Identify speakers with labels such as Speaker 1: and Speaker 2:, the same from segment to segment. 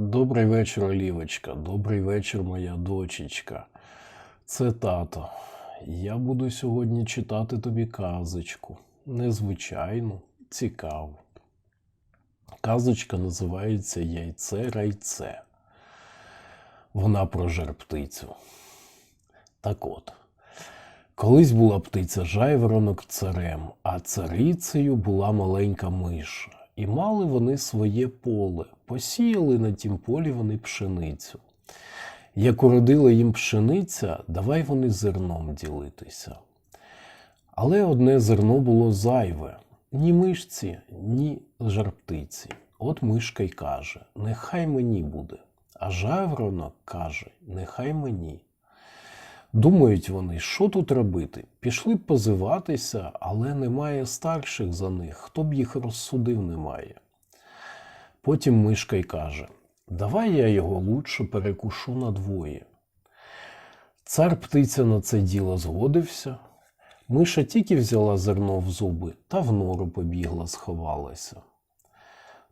Speaker 1: Добрий вечір, Олівочка. Добрий вечір, моя дочечка. Це тато. Я буду сьогодні читати тобі казочку. Незвичайну, цікаву. Казочка називається Яйце райце. Вона про жар-птицю. Так от. Колись була птиця жайворонок царем, а царицею була маленька миша. І мали вони своє поле, посіяли на тім полі вони пшеницю. Як уродила їм пшениця, давай вони зерном ділитися. Але одне зерно було зайве ні мишці, ні жарптиці. От мишка й каже: Нехай мені буде. А жайворонок каже: Нехай мені. Думають вони, що тут робити? Пішли б позиватися, але немає старших за них, хто б їх розсудив немає. Потім мишка й каже: Давай я його лучше перекушу на двоє. Цар птиця на це діло згодився. Миша тільки взяла зерно в зуби та в нору побігла, сховалася.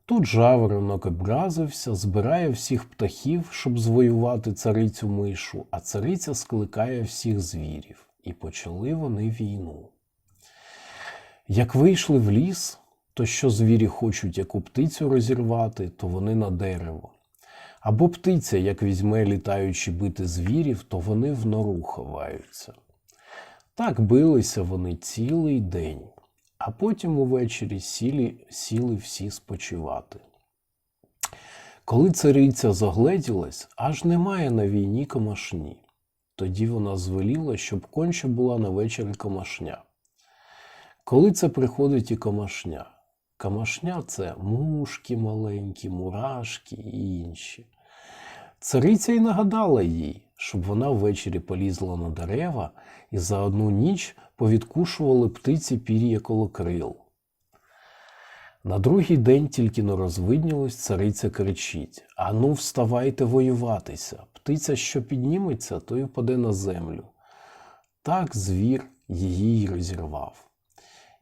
Speaker 1: Тут жаворонок образився, збирає всіх птахів, щоб звоювати царицю мишу, а цариця скликає всіх звірів, і почали вони війну. Як вийшли в ліс, то що звірі хочуть яку птицю розірвати, то вони на дерево. Або птиця, як візьме літаючи бити звірів, то вони в нору ховаються. Так билися вони цілий день, а потім увечері сіли, сіли всі спочивати. Коли цариця загледілась, аж немає на війні комашні. Тоді вона звеліла, щоб конче була на вечері комашня. Коли це приходить і комашня? Комашня це мушки маленькі, мурашки і інші. Цариця й нагадала їй, щоб вона ввечері полізла на дерева і за одну ніч повідкушували птиці пір'я коло крил. На другий день тільки но розвиднілось, цариця кричить: Ану, вставайте воюватися. Птиця, що підніметься, то й впаде на землю. Так звір її й розірвав.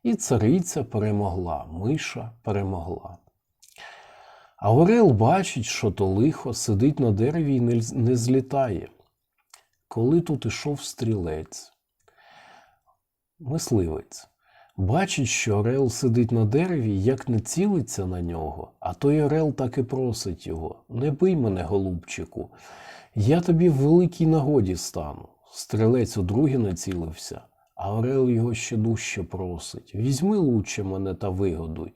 Speaker 1: І цариця перемогла, миша перемогла. А Орел бачить, що то лихо сидить на дереві і не, злітає. Коли тут ішов стрілець, мисливець, бачить, що Орел сидить на дереві, як не цілиться на нього, а той Орел так і просить його: Не бий мене, голубчику, я тобі в великій нагоді стану. Стрілець удруге націлився, а Орел його ще дужче просить: Візьми лучше мене та вигодуй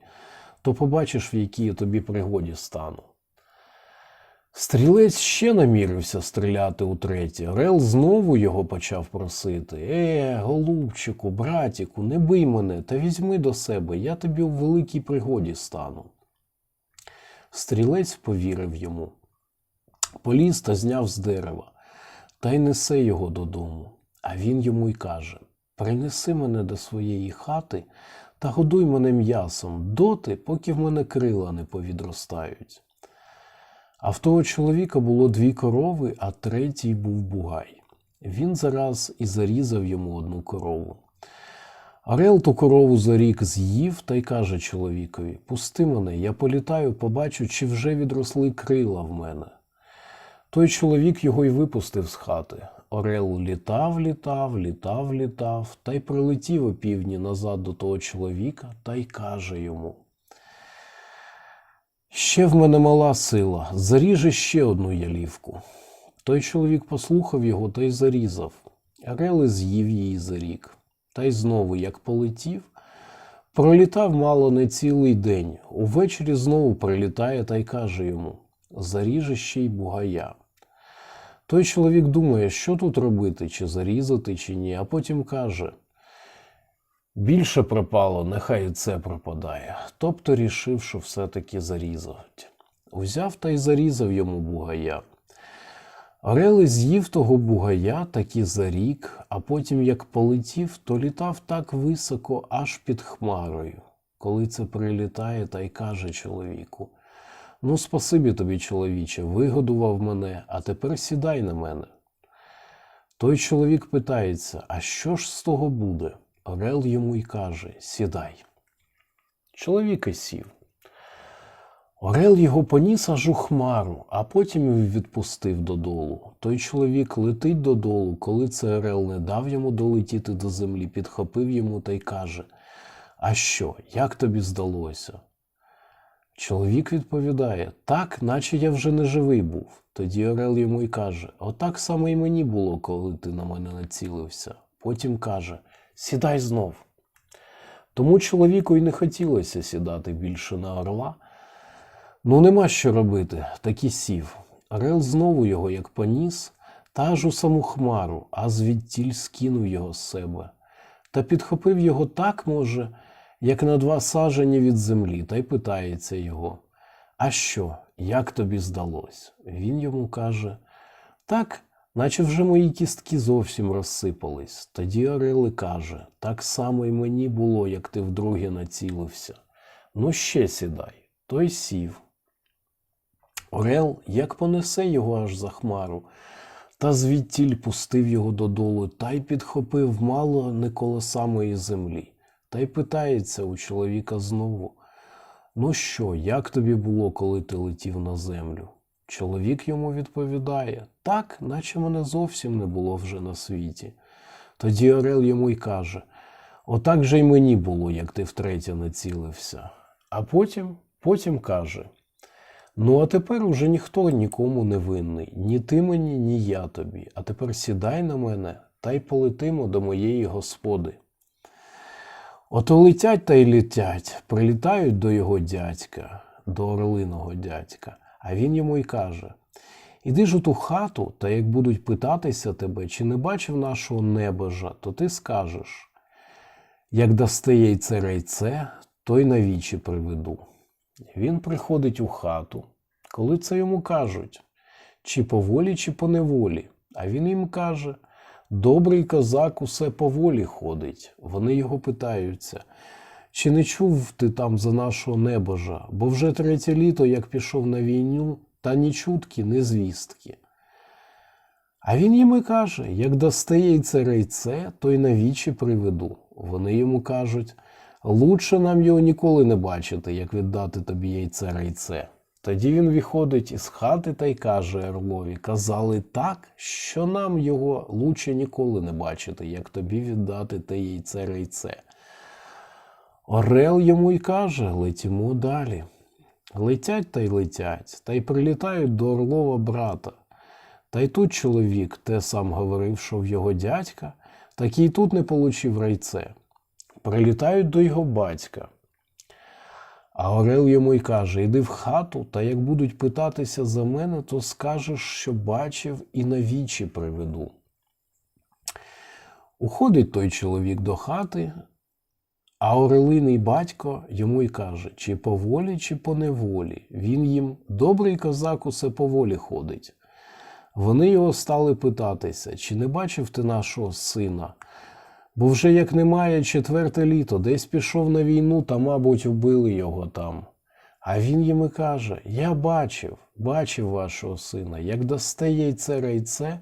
Speaker 1: то побачиш, в якій я тобі пригоді стану. Стрілець ще намірився стріляти утретє. Рел знову його почав просити Е, голубчику, братіку, не бий мене та візьми до себе, я тобі у великій пригоді стану. Стрілець повірив йому, поліз та зняв з дерева, та й несе його додому. А він йому й каже Принеси мене до своєї хати та годуй мене м'ясом доти, поки в мене крила не повідростають. А в того чоловіка було дві корови, а третій був бугай. Він зараз і зарізав йому одну корову. Орел ту корову за рік з'їв та й каже чоловікові Пусти мене, я політаю, побачу, чи вже відросли крила в мене. Той чоловік його й випустив з хати. Орел літав, літав, літав, літав, та й прилетів опівдні назад до того чоловіка та й каже йому. Ще в мене мала сила, заріже ще одну ялівку. Той чоловік послухав його та й зарізав. Орел з'їв її за рік. Та й знову, як полетів, пролітав мало не цілий день. Увечері знову прилітає та й каже йому Заріже ще й бугая. Той чоловік думає, що тут робити, чи зарізати, чи ні, а потім каже: більше пропало, нехай і це пропадає. Тобто рішив, що все-таки зарізать. Узяв та й зарізав йому бугая. Орел з'їв того бугая таки за рік, а потім, як полетів, то літав так високо, аж під хмарою. Коли це прилітає та й каже чоловіку. Ну, спасибі тобі, чоловіче, вигодував мене, а тепер сідай на мене. Той чоловік питається, а що ж з того буде? Орел йому й каже Сідай. Чоловік і сів. Орел його поніс аж у хмару, а потім відпустив додолу. Той чоловік летить додолу, коли це Орел не дав йому долетіти до землі, підхопив йому та й каже: А що, як тобі здалося? Чоловік відповідає: Так, наче я вже не живий був. Тоді Орел йому й каже: Отак само й мені було, коли ти на мене націлився. Потім каже: Сідай знов. Тому чоловіку й не хотілося сідати більше на орла. Ну, нема що робити, так і сів. Орел знову його як поніс, та аж у саму хмару, а звідтіль скинув його з себе. Та підхопив його так, може, як на два сажені від землі, та й питається його: А що, як тобі здалось? Він йому каже: Так, наче вже мої кістки зовсім розсипались. Тоді Орел і каже: Так само й мені було, як ти вдруге націлився. Ну, ще сідай. Той сів. Орел як понесе його аж за хмару, та звідтіль пустив його додолу, та й підхопив мало не коло самої землі, та й питається у чоловіка знову: Ну що, як тобі було, коли ти летів на землю? Чоловік йому відповідає: Так, наче мене зовсім не було вже на світі. Тоді Орел йому й каже: Отак же й мені було, як ти втретє націлився. А потім, потім каже: Ну, а тепер уже ніхто нікому не винний, ні ти мені, ні я тобі. А тепер сідай на мене та й полетимо до моєї господи. Ото летять та й летять, прилітають до його дядька, до орлиного дядька, а він йому й каже: Іди ж у ту хату, та як будуть питатися тебе, чи не бачив нашого небожа, то ти скажеш: як дасте яйце райце, то й навічі приведу. Він приходить у хату, коли це йому кажуть, чи по волі, чи по неволі. А він їм каже: Добрий козак усе по волі ходить. Вони його питаються, чи не чув ти там за нашого небожа, бо вже третє літо, як пішов на війну, та ні чутки, ні звістки. А він їм і каже: як дасте яйце рейце, то й навічі приведу. Вони йому кажуть, лучше нам його ніколи не бачити, як віддати тобі яйце рейце. Тоді він виходить із хати та й каже Орлові: казали так, що нам його лучше ніколи не бачити, як тобі віддати те яйце рейце. Орел йому й каже: летімо далі. Летять та й летять, та й прилітають до Орлова брата. Та й тут чоловік те сам говорив, що в його дядька, так і тут не получив райце. Прилітають до його батька. А Орел йому й каже: Іди в хату, та як будуть питатися за мене, то скажеш, що бачив, і навічі приведу. Уходить той чоловік до хати, а Орелиний батько йому й каже, чи по волі, чи по неволі. Він їм добрий козак усе по волі ходить. Вони його стали питатися, чи не бачив ти нашого сина? Бо вже як немає четверте літо, десь пішов на війну, та, мабуть, вбили його там. А він їм і каже: Я бачив, бачив вашого сина, як дасте яйце райце,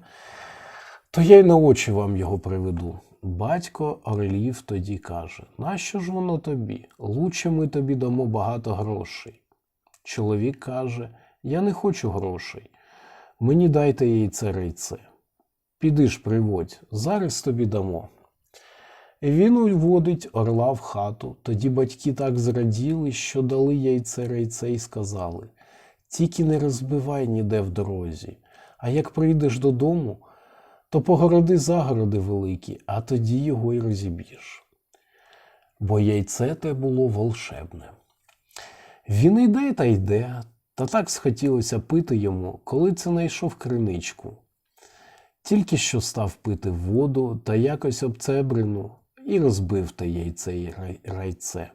Speaker 1: то я й на очі вам його приведу. Батько Орлів тоді каже: Нащо ж воно тобі? Лучше ми тобі дамо багато грошей. Чоловік каже: Я не хочу грошей. Мені дайте яйце райце. Піди ж приводь, зараз тобі дамо. Він уводить орла в хату. Тоді батьки так зраділи, що дали яйце райце і сказали: Тільки не розбивай ніде в дорозі, а як прийдеш додому, то погороди загороди великі, а тоді його й розіб'єш. Бо яйце те було волшебне. Він йде та йде, та так схотілося пити йому, коли це знайшов криничку. Тільки що став пити воду та якось обцебрину і розбив те яйце і райце.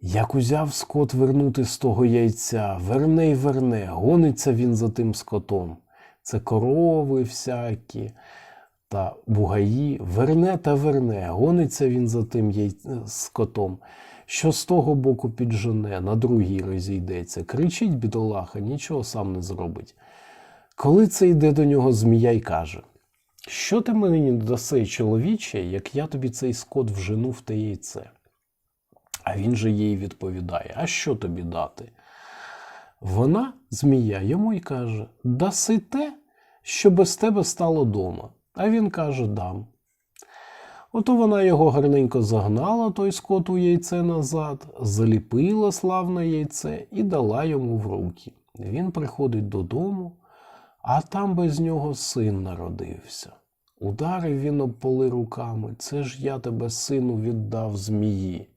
Speaker 1: Як узяв скот вернути з того яйця, верне й верне, гониться він за тим скотом. Це корови всякі та бугаї, верне та верне, гониться він за тим яй... скотом, що з того боку піджене, на другій розійдеться. Кричить бідолаха, нічого сам не зробить. Коли це йде до нього змія й каже: Що ти мені даси, чоловіче, як я тобі цей скот вжену в те яйце? А він же їй відповідає: А що тобі дати? Вона, змія, йому й каже: Даси те, що без тебе стало дома. А він каже: Дам. Ото вона його гарненько загнала, той скот у яйце назад, заліпила славне яйце і дала йому в руки. Він приходить додому, а там без нього син народився. Ударив він об поли руками. Це ж я тебе, сину, віддав змії.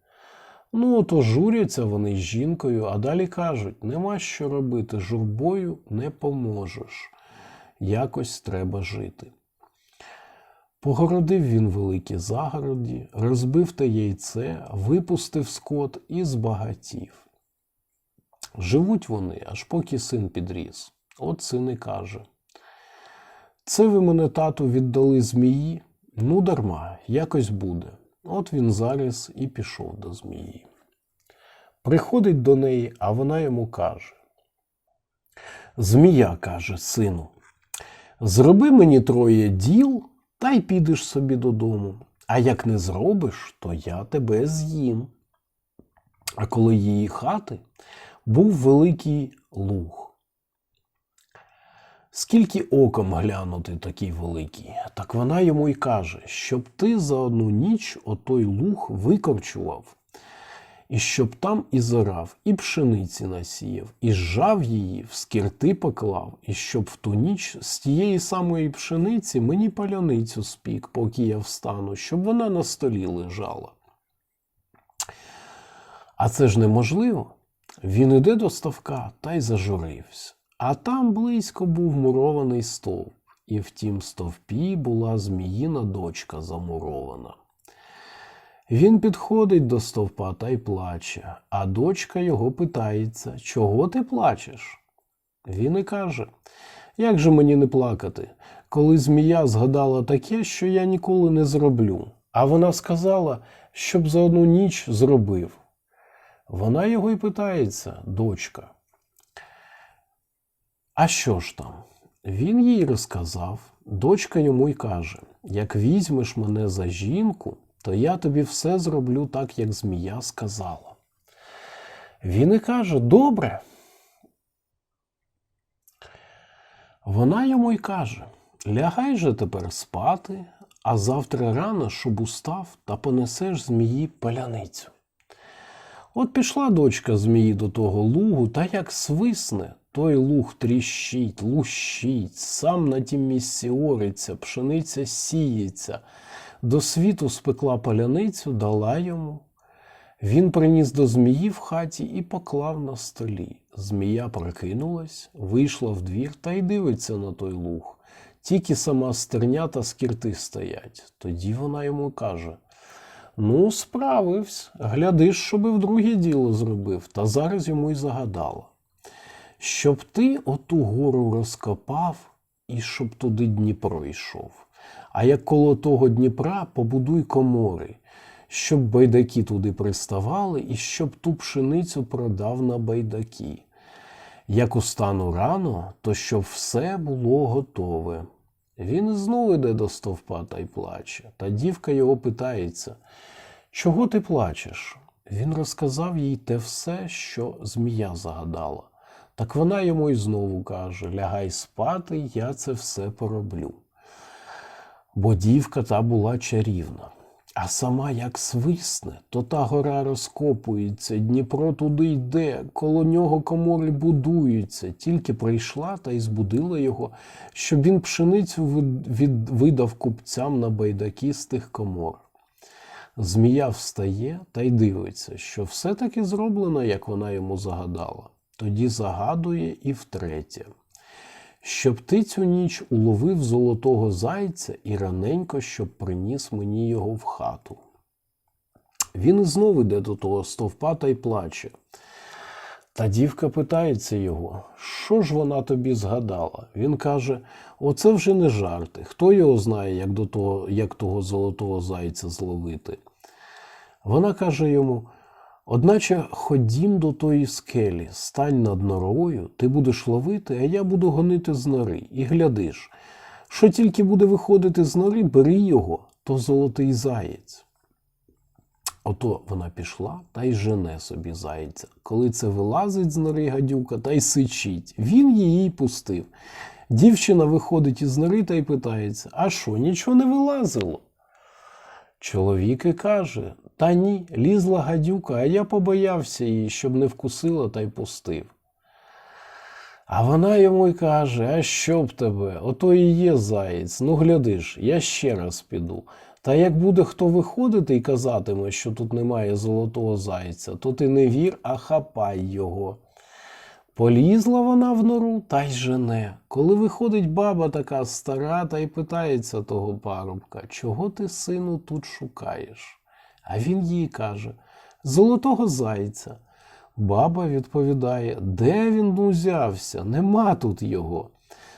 Speaker 1: Ну, ото журяться вони з жінкою, а далі кажуть: нема що робити, журбою не поможеш. Якось треба жити. Погородив він великі загороді, розбив те яйце, випустив скот і збагатів. Живуть вони, аж поки син підріс. От син і каже: Це ви мене, тату, віддали змії? Ну, дарма, якось буде. От він зараз і пішов до змії. Приходить до неї, а вона йому каже: Змія каже, сину, зроби мені троє діл, та й підеш собі додому. А як не зробиш, то я тебе з'їм. А коли її хати був великий луг. Скільки оком глянути такий великий, так вона йому й каже, щоб ти за одну ніч отой луг викорчував, і щоб там і зорав, і пшениці насіяв, і зжав її, в скірти поклав, і щоб в ту ніч з тієї самої пшениці мені паляницю спік, поки я встану, щоб вона на столі лежала. А це ж неможливо. Він іде до ставка та й зажурився. А там близько був мурований стовп, і в тім стовпі була зміїна дочка замурована. Він підходить до стовпа та й плаче, а дочка його питається, чого ти плачеш? Він і каже, як же мені не плакати, коли змія згадала таке, що я ніколи не зроблю. А вона сказала, щоб за одну ніч зробив. Вона його й питається, дочка. А що ж там? Він їй розказав. Дочка йому й каже: як візьмеш мене за жінку, то я тобі все зроблю так, як змія сказала. Він і каже: Добре. Вона йому й каже: Лягай же тепер спати, а завтра рано, щоб устав, та понесеш змії паляницю. От пішла дочка змії до того лугу, та як свисне, той луг тріщить, лущить, сам на тім місці ориться, пшениця сіється. До світу спекла паляницю, дала йому. Він приніс до змії в хаті і поклав на столі. Змія прокинулась, вийшла в двір та й дивиться на той луг. Тільки сама стерня та скірти стоять. Тоді вона йому каже: Ну, справився, глядиш, щоби в друге діло зробив, та зараз йому й загадала. Щоб ти оту гору розкопав і щоб туди Дніпро йшов. А як коло того Дніпра побудуй комори, щоб байдаки туди приставали, і щоб ту пшеницю продав на байдаки. Як устану рано, то щоб все було готове. Він знову йде до стовпа та й плаче. Та дівка його питається, чого ти плачеш? Він розказав їй те все, що змія загадала. Так вона йому й знову каже: лягай спати, я це все пороблю. Бо дівка та була чарівна. А сама як свисне, то та гора розкопується, Дніпро туди йде, коло нього комори будуються. Тільки прийшла та й збудила його, щоб він пшеницю видав купцям на байдаки з тих комор. Змія встає та й дивиться, що все таки зроблено, як вона йому загадала. Тоді загадує і втретє. Щоб ти цю ніч уловив золотого зайця і раненько, щоб приніс мені його в хату. Він знову йде до того стовпа та й плаче. Та дівка питається його, що ж вона тобі згадала? Він каже: Оце вже не жарти. Хто його знає, як, до того, як того золотого зайця зловити? Вона каже йому: Одначе ходім до тої скелі, стань над норою, ти будеш ловити, а я буду гонити з нори. І глядиш, що тільки буде виходити з нори, бери його, то золотий заєць. Ото вона пішла та й жене собі зайця. Коли це вилазить з нори гадюка та й сичить. Він її пустив. Дівчина виходить із нори та й питається: А що, нічого не вилазило? Чоловік і каже: Та ні, лізла гадюка, а я побоявся її, щоб не вкусила та й пустив. А вона йому й каже: А що б тебе? Ото і є заєць. Ну глядиш, я ще раз піду. Та як буде хто виходити і казатиме, що тут немає золотого зайця, то ти не вір, а хапай його. Полізла вона в нору та й жене. Коли виходить баба така стара та й питається того парубка, чого ти, сину, тут шукаєш? А він їй каже: Золотого зайця. Баба відповідає, де він узявся? Нема тут його.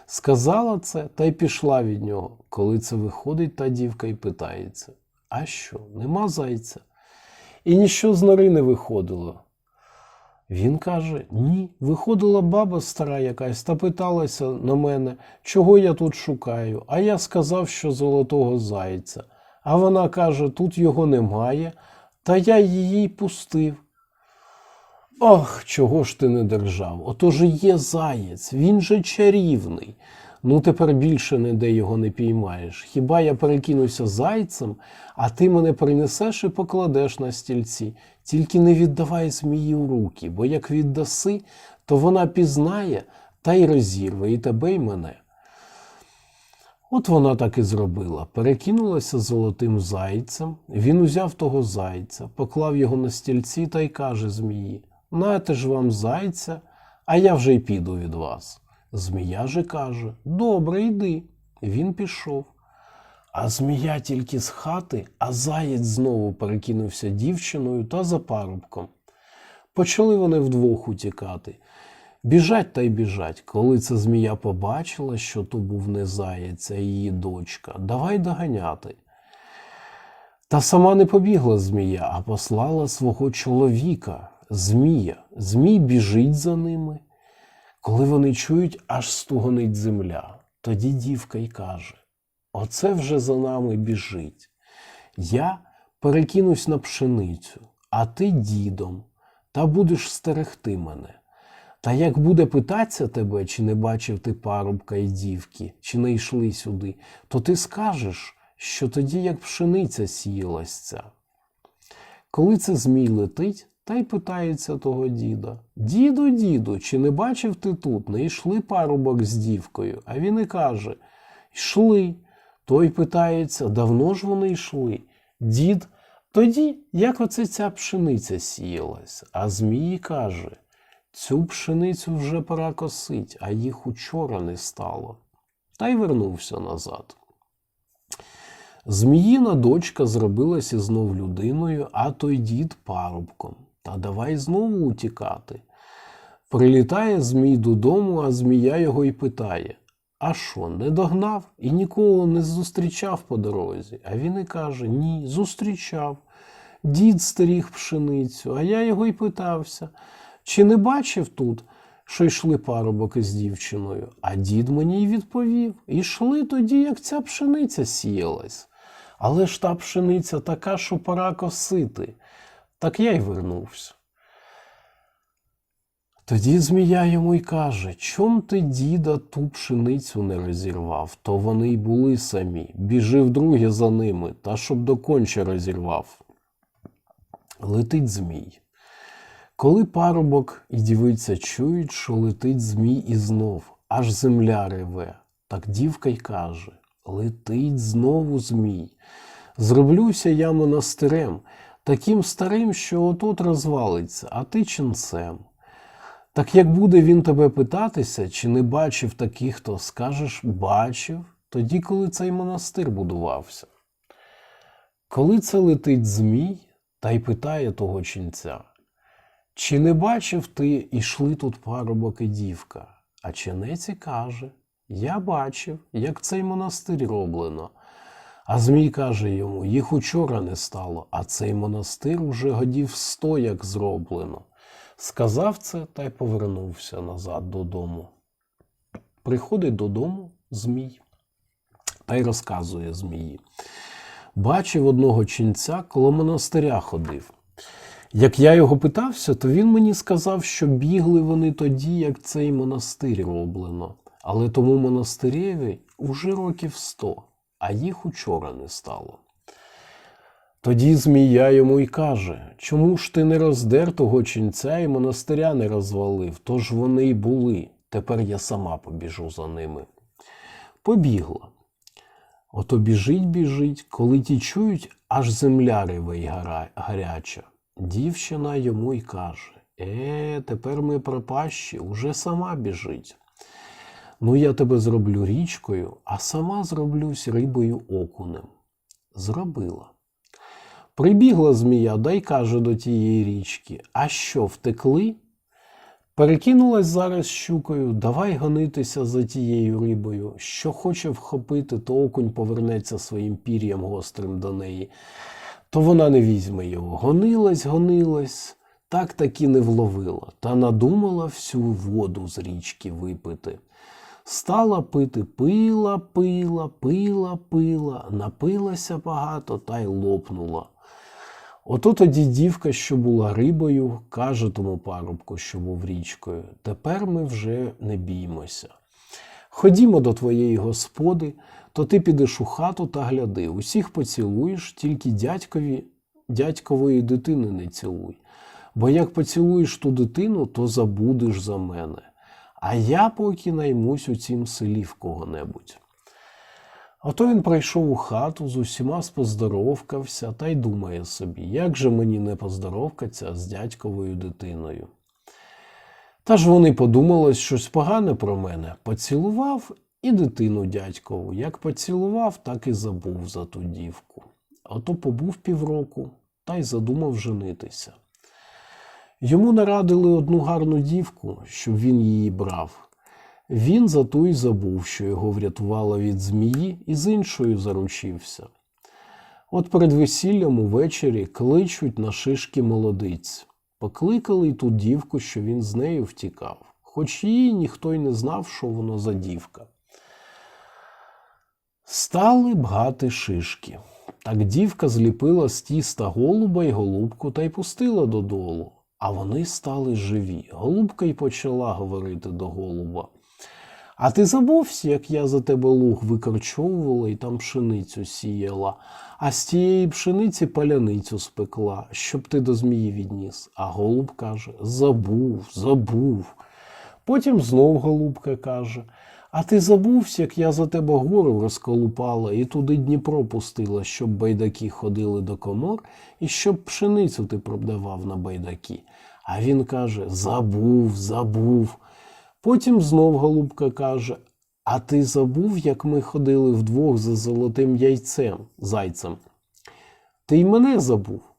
Speaker 1: Сказала це та й пішла від нього. Коли це виходить та дівка й питається: А що, нема зайця? І ніщо з нори не виходило. Він каже: Ні, виходила баба стара якась та питалася на мене, чого я тут шукаю. А я сказав, що золотого зайця. А вона каже: тут його немає, та я її пустив. Ох, чого ж ти не держав? Отож і є заєць, він же чарівний. Ну тепер більше ніде його не піймаєш. Хіба я перекинуся зайцем, а ти мене принесеш і покладеш на стільці. Тільки не віддавай змії в руки, бо як віддаси, то вона пізнає та й розірве і тебе, й мене. От вона так і зробила. Перекинулася золотим зайцем. Він узяв того зайця, поклав його на стільці та й каже змії: Нате ж вам зайця, а я вже й піду від вас. Змія же каже: Добре, йди. Він пішов. А змія тільки з хати, а заєць знову перекинувся дівчиною та за парубком. Почали вони вдвох утікати. Біжать та й біжать. Коли ця змія побачила, що то був не заєць, а її дочка, давай доганяти. Та сама не побігла змія, а послала свого чоловіка, змія. Змій біжить за ними. Коли вони чують, аж стугонить земля. Тоді дівка й каже: Оце вже за нами біжить. Я перекинусь на пшеницю, а ти дідом, та будеш стерегти мене. Та як буде питатися тебе, чи не бачив ти парубка і дівки, чи не йшли сюди, то ти скажеш, що тоді як пшениця сіялась ця. Коли це змій летить, та й питається того діда: Діду, діду, чи не бачив ти тут? Не йшли парубок з дівкою? А він і каже: Йшли. Той питається, давно ж вони йшли. Дід, тоді, як оце ця пшениця сіялась, а Змій каже, цю пшеницю вже пора косить, а їх учора не стало. Та й вернувся назад. Зміїна дочка зробилася знов людиною, а той дід парубком. Та давай знову утікати. Прилітає Змій додому, а змія його й питає А що, не догнав і нікого не зустрічав по дорозі? А він і каже Ні, зустрічав. Дід стеріг пшеницю, а я його й питався, чи не бачив тут, що йшли парубок із дівчиною? А дід мені й відповів Ішли тоді, як ця пшениця сіялась. Але ж та пшениця така, що пора косити. Так я й вернувся. Тоді змія йому й каже, чом ти, діда, ту пшеницю не розірвав, то вони й були самі. Біжи вдруге за ними, та щоб до конча розірвав. Летить змій. Коли парубок і дівиця чують, що летить змій і знов, аж земля реве, так дівка й каже Летить знову змій. Зроблюся я монастирем, таким старим, що отут розвалиться, а ти ченцем. Так як буде він тебе питатися, чи не бачив таких, то скажеш бачив, тоді, коли цей монастир будувався. Коли це летить змій, та й питає того ченця, чи не бачив ти, ішли тут парубок і дівка? А ченець і каже Я бачив, як цей монастир роблено. А Змій каже йому їх учора не стало, а цей монастир уже годів сто як зроблено. Сказав це та й повернувся назад додому. Приходить додому Змій та й розказує Змії. бачив одного ченця коло монастиря ходив. Як я його питався, то він мені сказав, що бігли вони тоді, як цей монастир роблено. Але тому монастирєві уже років сто, а їх учора не стало. Тоді змія йому й каже: Чому ж ти не роздер того ченця і монастиря не розвалив? Тож вони й були. Тепер я сама побіжу за ними. Побігла. Ото біжить, біжить, коли ті чують, аж земля реве й гаряча. Дівчина йому й каже: Е, тепер ми пропащі, уже сама біжить. Ну, я тебе зроблю річкою, а сама зроблюсь рибою окунем. Зробила. Прибігла змія, да й каже до тієї річки: А що, втекли? Перекинулась зараз щукою, давай гонитися за тією рибою. Що хоче вхопити, то окунь повернеться своїм пір'ям гострим до неї. То вона не візьме його. Гонилась, гонилась, так таки не вловила, та надумала всю воду з річки випити. Стала пити, пила, пила, пила, пила, напилася багато та й лопнула. Ото тоді дівка, що була рибою, каже тому парубку, що був річкою, тепер ми вже не біймося. Ходімо до твоєї господи, то ти підеш у хату та гляди, усіх поцілуєш, тільки дядькові, дядькової дитини не цілуй. Бо як поцілуєш ту дитину, то забудеш за мене. А я поки наймусь у цім селі в кого-небудь. Ото він прийшов у хату, з усіма споздоровкався та й думає собі, як же мені не поздоровкаться з дядьковою дитиною. Та ж вони подумали щось погане про мене, поцілував і дитину дядькову. Як поцілував, так і забув за ту дівку. Ото побув півроку та й задумав женитися. Йому нарадили одну гарну дівку, щоб він її брав. Він за ту й забув, що його врятувала від змії, і з іншою заручився. От перед весіллям увечері кличуть на шишки молодиць. Покликали й ту дівку, що він з нею втікав, хоч її ніхто й не знав, що воно за дівка. Стали бгати шишки. Так дівка зліпила з тіста голуба й голубку та й пустила додолу. А вони стали живі. Голубка й почала говорити до голуба. А ти забувся, як я за тебе луг викорчовувала і там пшеницю сіяла, а з тієї пшениці паляницю спекла, щоб ти до змії відніс. А голуб каже: Забув, забув. Потім знов голубка каже: А ти забувся, як я за тебе гору розколупала і туди Дніпро пустила, щоб байдаки ходили до комор, і щоб пшеницю ти продавав на байдаки. А він каже: Забув, забув. Потім знов голубка каже: А ти забув, як ми ходили вдвох за золотим яйцем, зайцем? Ти й мене забув.